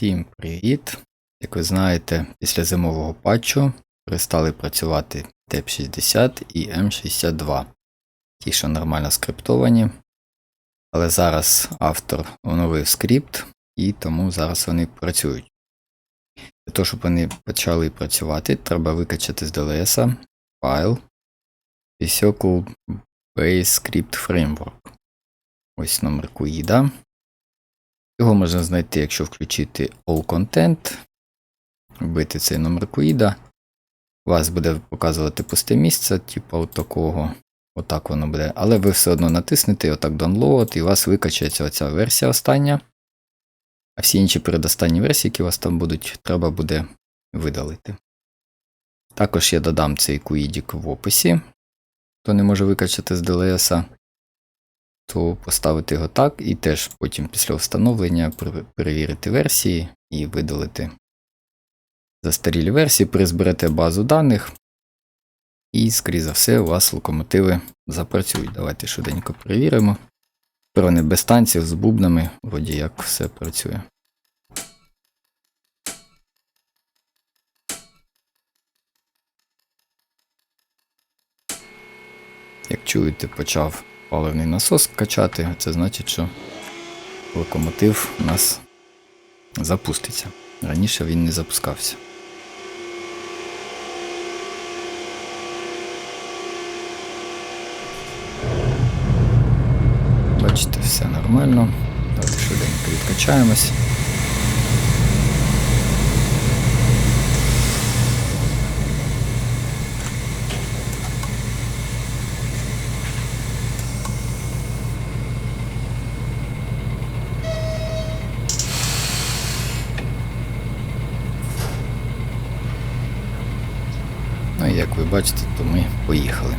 Всім привіт! Як ви знаєте, після зимового патчу перестали працювати TEP60 і M62. Ті, що нормально скриптовані. Але зараз автор оновив скрипт, і тому зараз вони працюють. Для того, щоб вони почали працювати, треба викачати з DLS файл Circle Base Script Framework. Ось номер QIDA. Його можна знайти, якщо включити All Content, вбити цей номер. У вас буде показувати пусте місце, типу такого. Отак воно буде. Але ви все одно натиснете отак Download, і у вас викачається оця версія остання. А всі інші передостанні версії, які у вас там будуть, треба буде видалити. Також я додам цей QIDIC в описі. Хто не може викачати з DLS, то поставити його так, і теж потім після встановлення перевірити версії і видалити застарілі версії, призберете базу даних, і, скоріше за все, у вас локомотиви запрацюють. Давайте швиденько перевіримо. Тепер без танців з бубнами, вроді як все працює. Як чуєте, почав паливний насос качати, це значить, що локомотив у нас запуститься. Раніше він не запускався. Бачите, все нормально. Давайте швиденько відкачаємось. Як ви бачите, то ми поїхали.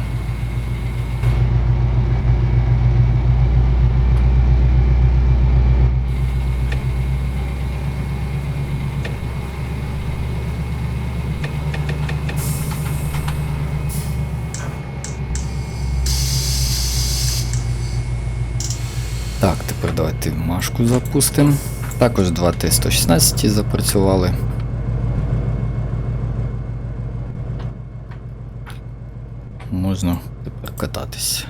Так, тепер давайте машку запустимо. Також два Т-116 запрацювали. Можна тепер кататись.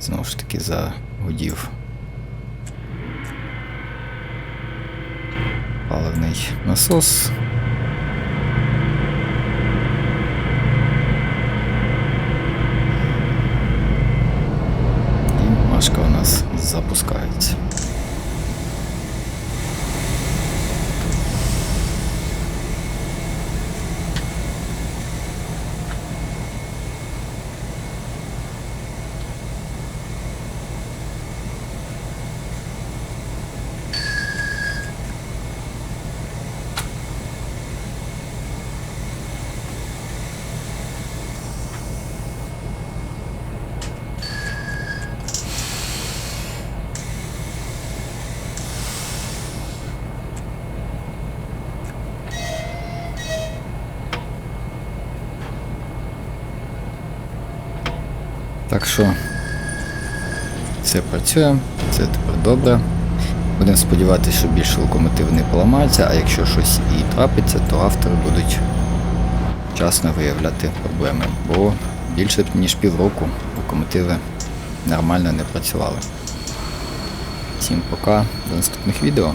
Знову ж таки загудів паливний насос. І машка у нас запускається. Так що все працює, все тепер добре. Будемо сподіватися, що більше локомотиви не поламаються, а якщо щось і трапиться, то автори будуть вчасно виявляти проблеми, бо більше ніж півроку локомотиви нормально не працювали. Всім пока, до наступних відео.